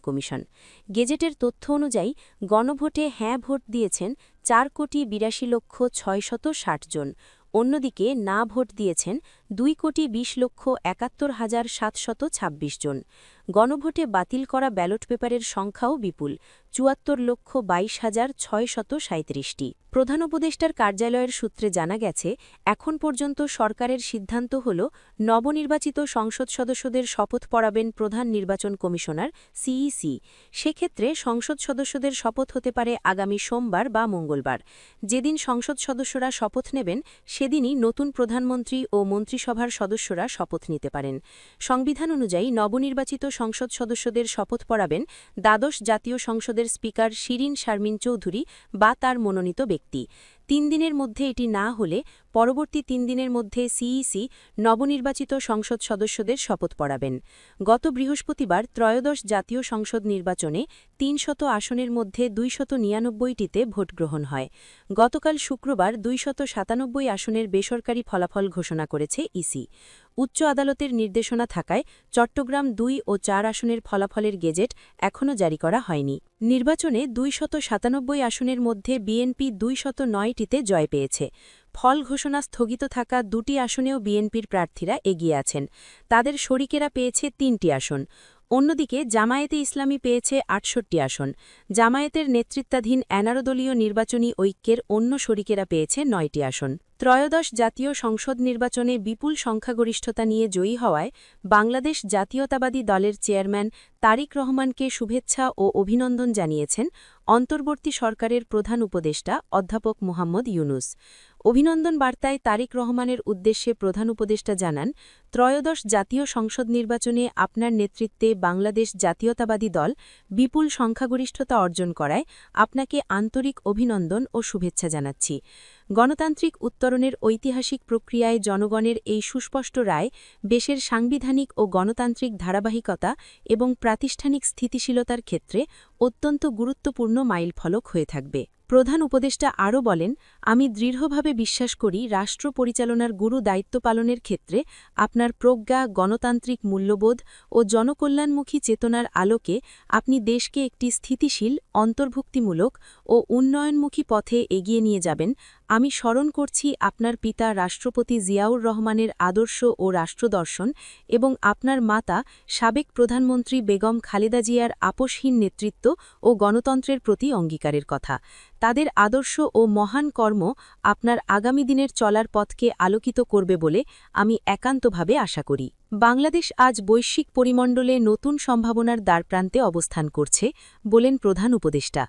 Commission. গেজেটের তথ্য অনুযায়ী, গণভোটে হ্যাঁ ভোট দিয়েছেন চার কোটি বিরাশি লক্ষ ছয়শত ষাট জন। অন্যদিকে, না ভোট দিয়েছেন দুই কোটি বিশ লক্ষ একাত্তর হাজার সাতশত ছাব্বিশ জন। গণভোটে বাতিল করা ব্যালট পেপারের সংখ্যাও বিপুল, চুয়াত্তর লক্ষ বাইশ হাজার ছয়শত সাঁত্রিশটি প্রধান উপদেষ্টার কার্যালয়ের সূত্রে জানা গেছে, এখন পর্যন্ত সরকারের সিদ্ধান্ত হল, নবনির্বাচিত সংসদ সদস্যদের শপথ পড়াবেন প্রধান নির্বাচন কমিশনার সিইসি সেক্ষেত্রে সংসদ সদস্যদের শপথ হতে পারে আগামী সোমবার বা মঙ্গলবার। যেদিন সংসদ সদস্যরা শপথ নেবেন, সেদিনই নতুন প্রধানমন্ত্রী ও মন্ত্রিসভার সদস্যরা শপথ নিতে পারেন। সংবিধান অনুযায়ী নবনির্বাচিত সংসদ সদস্যদের শপথ পড়াবেন দ্বাদশ জাতীয় সংসদের স্পিকার শিরিন শারমিন চৌধুরী বা তার মনোনীত ব্যক্তি। তিন দিনের মধ্যে এটি না হলে পরবর্তী তিন দিনের মধ্যে সিইসি নবনির্বাচিত সংসদ সদস্যদের শপথ পড়াবেন। গত বৃহস্পতিবার ত্রয়োদশ জাতীয় সংসদ নির্বাচনে তিনশত আসনের মধ্যে দুইশত নিরানব্বইটিতে ভোটগ্রহণ হয়। গতকাল শুক্রবার দুইশত সাতানব্বই আসনের বেসরকারি ফলাফল ঘোষণা করেছে ইসি। উচ্চ আদালতের নির্দেশনা থাকায় চট্টগ্রাম দুই ও চার আসনের ফলাফলের গেজেট এখনও জারি করা হয়নি। নির্বাচনে দুইশত সাতানব্বই আসনের মধ্যে বিএনপি দুইশত নয়টিতে জয় পেয়েছে। ফল ঘোষণা স্থগিত থাকা দুটি আসনেও বিএনপির প্রার্থীরা এগিয়ে আছেন। তাদের শরিকেরা পেয়েছে তিনটি আসন। অন্যদিকে, জামায়াতে ইসলামী পেয়েছে আটষট্টি আসন। জামায়াতের নেতৃত্বাধীন এনারোদলীয় নির্বাচনী ঐক্যের অন্য শরিকেরা পেয়েছে নয়টি আসন। ত্রয়োদশ জাতীয় সংসদ নির্বাচনে বিপুল সংখ্যাগরিষ্ঠতা নিয়ে জয়ী হওয়ায় বাংলাদেশ জাতীয়তাবাদী দলের চেয়ারম্যান তারিক রহমানকে শুভেচ্ছা ও অভিনন্দন জানিয়েছেন অন্তর্বর্তী সরকারের প্রধান উপদেষ্টা অধ্যাপক মোহাম্মদ ইউনুস। অভিনন্দন বার্তায় তারিক রহমানের উদ্দেশ্যে প্রধান উপদেষ্টা জানান, ত্রয়োদশ জাতীয় সংসদ নির্বাচনে আপনার নেতৃত্বে বাংলাদেশ জাতীয়তাবাদী দল বিপুল সংখ্যাগরিষ্ঠতা অর্জন করায় আপনাকে আন্তরিক অভিনন্দন ও শুভেচ্ছা জানাচ্ছি। গণতান্ত্রিক উত্তরণের ঐতিহাসিক প্রক্রিয়ায় জনগণের এই সুস্পষ্ট রায় দেশের সাংবিধানিক ও গণতান্ত্রিক ধারাবাহিকতা এবং প্রাতিষ্ঠানিক স্থিতিশীলতার ক্ষেত্রে অত্যন্ত গুরুত্বপূর্ণ মাইলফলক হয়ে থাকবে। প্রধান উপদেষ্টা আরও বলেন আমি দৃঢ়ভাবে বিশ্বাস করি রাষ্ট্র পরিচালনার গুরু দায়িত্ব পালনের ক্ষেত্রে আপনার প্রজ্ঞা, গণতান্ত্রিক মূল্যবোধ ও জনকল্যাণমুখী চেতনার আলোকে আপনি দেশকে একটি স্থিতিশীল, অন্তর্ভুক্তিমূলক ও উন্নয়নমুখী পথে এগিয়ে নিয়ে যাবেন। আমি স্মরণ করছি আপনার পিতা রাষ্ট্রপতি জিয়াউর রহমানের আদর্শ ও রাষ্ট্রদর্শন এবং আপনার মাতা সাবেক প্রধানমন্ত্রী বেগম খালেদা জিয়ার আপোষহীন নেতৃত্ব ও গণতন্ত্রের প্রতি অঙ্গীকারের কথা। তাদের আদর্শ ও মহান কর্ম আপনার আগামী দিনের চলার পথকে আলোকিত করবে বলে আমি একান্তভাবে আশা করি। বাংলাদেশ আজ বৈশ্বিক পরিমণ্ডলে নতুন সম্ভাবনার দ্বারপ্রান্তে অবস্থান করছে বলেন প্রধান উপদেষ্টা।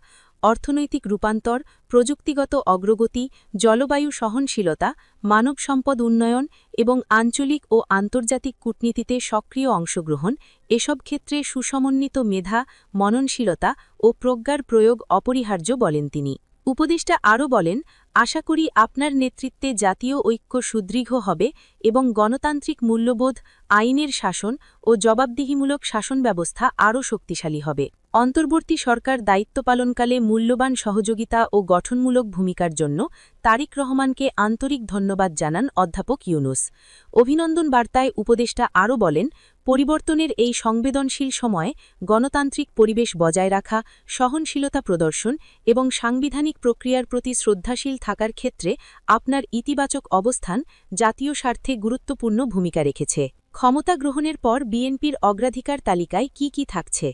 অর্থনৈতিক রূপান্তর, প্রযুক্তিগত অগ্রগতি, জলবায়ু সহনশীলতা, মানব সম্পদ উন্নয়ন এবং আঞ্চলিক ও আন্তর্জাতিক কূটনীতিতে সক্রিয় অংশগ্রহণ এসব ক্ষেত্রে সুসমন্বিত মেধা, মননশীলতা ও প্রজ্ঞার প্রয়োগ অপরিহার্য বলেন তিনি। উপদেষ্টা আরও বলেন আশা করি আপনার নেতৃত্বে জাতীয় ঐক্য সুদৃঢ় হবে এবং গণতান্ত্রিক মূল্যবোধ, আইনের শাসন ও জবাবদিহিমূলক শাসন ব্যবস্থা আরও শক্তিশালী হবে। অন্তর্বর্তী সরকার দায়িত্ব পালনকালে মূল্যবান সহযোগিতা ও গঠনমূলক ভূমিকার জন্য তারিক রহমানকে আন্তরিক ধন্যবাদ জানান অধ্যাপক ইউনুস। অভিনন্দন বার্তায় উপদেষ্টা আরও বলেন, পরিবর্তনের এই সংবেদনশীল সময়ে গণতান্ত্রিক পরিবেশ বজায় রাখা, সহনশীলতা প্রদর্শন এবং সাংবিধানিক প্রক্রিয়ার প্রতি শ্রদ্ধাশীল থাকার ক্ষেত্রে আপনার ইতিবাচক অবস্থান জাতীয় স্বার্থে গুরুত্বপূর্ণ ভূমিকা রেখেছে। ক্ষমতা গ্রহণের পর বিএনপির অগ্রাধিকার তালিকায় কি কি থাকছে?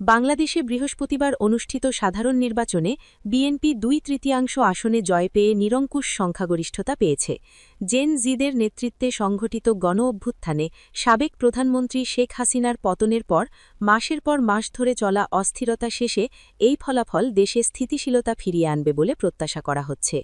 বাংলাদেশে বৃহস্পতিবার অনুষ্ঠিত সাধারণ নির্বাচনে বিএনপি দুই তৃতীয়াংশ আসনে জয় পেয়ে নিরঙ্কুশ সংখ্যাগরিষ্ঠতা পেয়েছে। জেন জিদের নেতৃত্বে সংঘটিত গণ অভ্যুত্থানে সাবেক প্রধানমন্ত্রী শেখ হাসিনার পতনের পর মাসের পর মাস ধরে চলা অস্থিরতা শেষে এই ফলাফল দেশে স্থিতিশীলতা ফিরিয়ে আনবে বলে প্রত্যাশা করা হচ্ছে।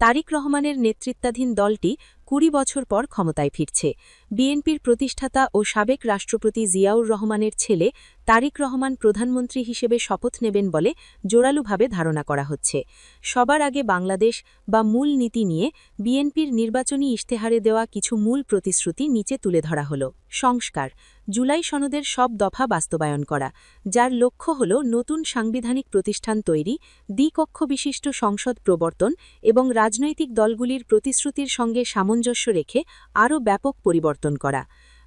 তারিক রহমানের নেতৃত্বাধীন দলটি কুড়ি বছর পর ক্ষমতায় ফিরছে। বিএনপির প্রতিষ্ঠাতা ও সাবেক রাষ্ট্রপতি জিয়াউর রহমানের ছেলে তারিক রহমান প্রধানমন্ত্রী হিসেবে শপথ নেবেন বলে জোরালুভাবে ধারণা করা হচ্ছে। সবার আগে বাংলাদেশ বা মূল নীতি নিয়ে বিএনপির নির্বাচনী ইশতেহারে দেওয়া কিছু মূল প্রতিশ্রুতি নিচে তুলে ধরা হল। সংস্কার, জুলাই সনদের সব দফা বাস্তবায়ন করা, যার লক্ষ্য হল নতুন সাংবিধানিক প্রতিষ্ঠান তৈরি, দ্বিকক্ষ বিশিষ্ট সংসদ প্রবর্তন এবং রাজনৈতিক দলগুলির প্রতিশ্রুতির সঙ্গে সামঞ্জস্য রেখে আরও ব্যাপক পরিবর্তন করা।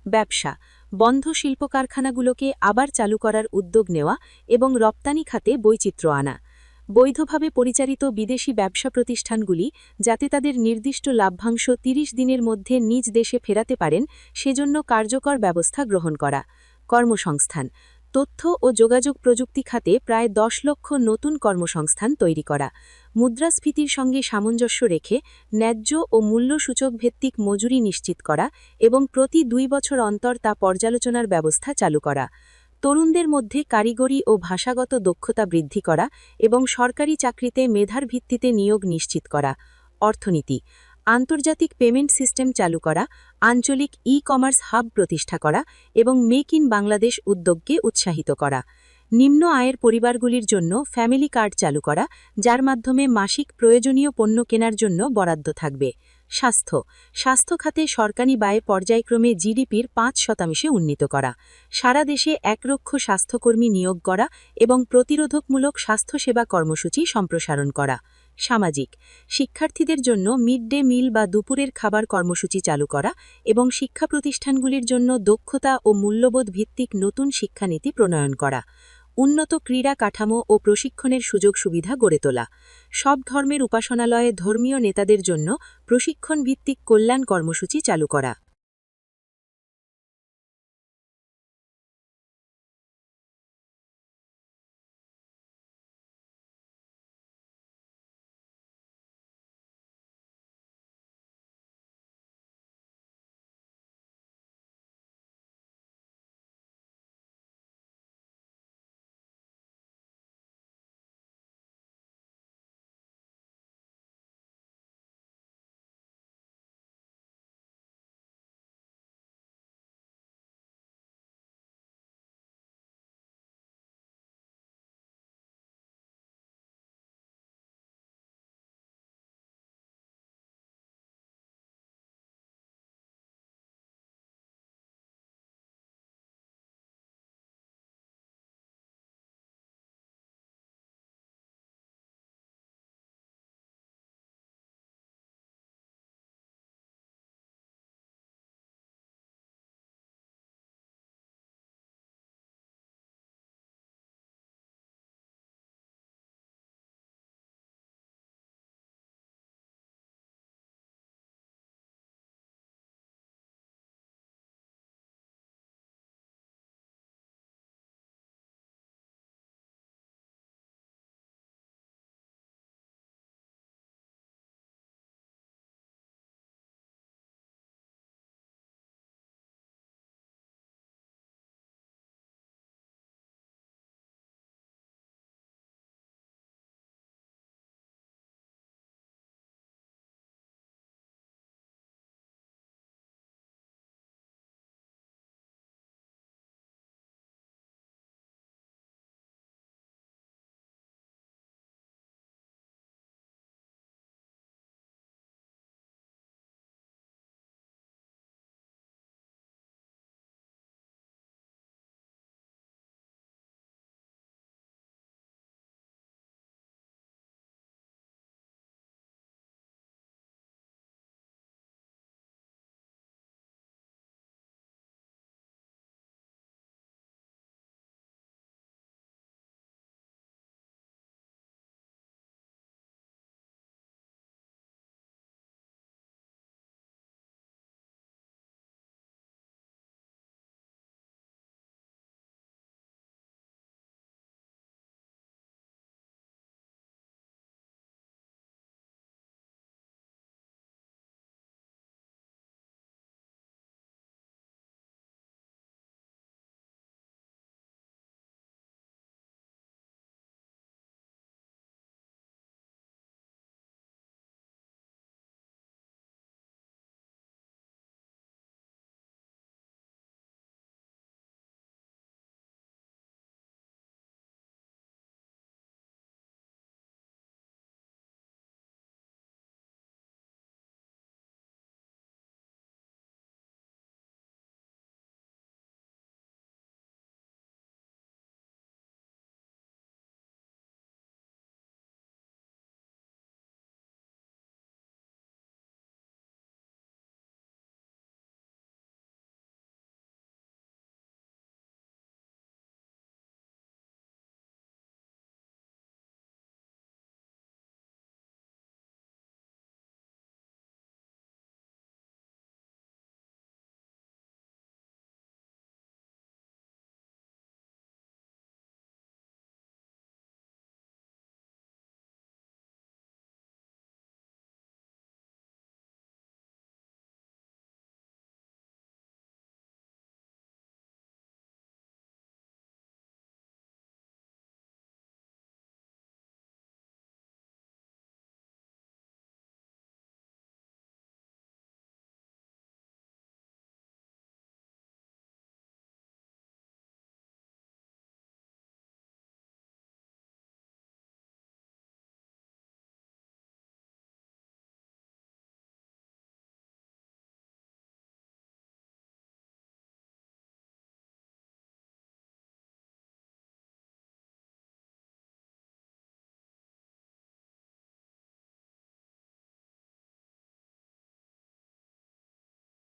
ব্যবসা, বন্ধ শিল্প কারখানাগুলোকে আবার চালু করার উদ্যোগ নেওয়া এবং রপ্তানি খাতে বৈচিত্র্য আনা। বৈধভাবে পরিচালিত বিদেশি ব্যবসা প্রতিষ্ঠানগুলি যাতে তাদের নির্দিষ্ট লাভ্যাংশ ৩০ দিনের মধ্যে নিজ দেশে ফেরাতে পারেন, সেজন্য কার্যকর ব্যবস্থা গ্রহণ করা। কর্মসংস্থান তথ্য ও যোগাযোগ প্রযুক্তি খাতে প্রায় দশ লক্ষ নতুন কর্মসংস্থান তৈরি করা। মুদ্রাস্ফীতির সঙ্গে সামঞ্জস্য রেখে ন্যায্য ও মূল্যসূচক ভিত্তিক মজুরি নিশ্চিত করা এবং প্রতি দুই বছর অন্তর তা পর্যালোচনার ব্যবস্থা চালু করা। তরুণদের মধ্যে কারিগরি ও ভাষাগত দক্ষতা বৃদ্ধি করা এবং সরকারি চাকরিতে মেধার ভিত্তিতে নিয়োগ নিশ্চিত করা। অর্থনীতি আন্তর্জাতিক পেমেন্ট সিস্টেম চালু করা, আঞ্চলিক ই কমার্স হাব প্রতিষ্ঠা করা এবং মেক ইন বাংলাদেশ উদ্যোগকে উৎসাহিত করা। নিম্ন আয়ের পরিবারগুলির জন্য ফ্যামিলি কার্ড চালু করা, যার মাধ্যমে মাসিক প্রয়োজনীয় পণ্য কেনার জন্য বরাদ্দ থাকবে। স্বাস্থ্য। স্বাস্থ্য খাতে সরকারি ব্যয় পর্যায়ক্রমে জিডিপির পাঁচ শতাংশে উন্নীত করা। সারা দেশে একরক্ষ স্বাস্থ্যকর্মী নিয়োগ করা এবং প্রতিরোধকমূলক স্বাস্থ্যসেবা কর্মসূচি সম্প্রসারণ করা। সামাজিক। শিক্ষার্থীদের জন্য মিড ডে মিল বা দুপুরের খাবার কর্মসূচি চালু করা এবং শিক্ষা প্রতিষ্ঠানগুলির জন্য দক্ষতা ও মূল্যবোধ ভিত্তিক নতুন শিক্ষানীতি প্রণয়ন করা, উন্নত ক্রীড়া কাঠামো ও প্রশিক্ষণের সুযোগ সুবিধা গড়ে তোলা, সব ধর্মের উপাসনালয়ে ধর্মীয় নেতাদের জন্য প্রশিক্ষণ ভিত্তিক কল্যাণ কর্মসূচি চালু করা।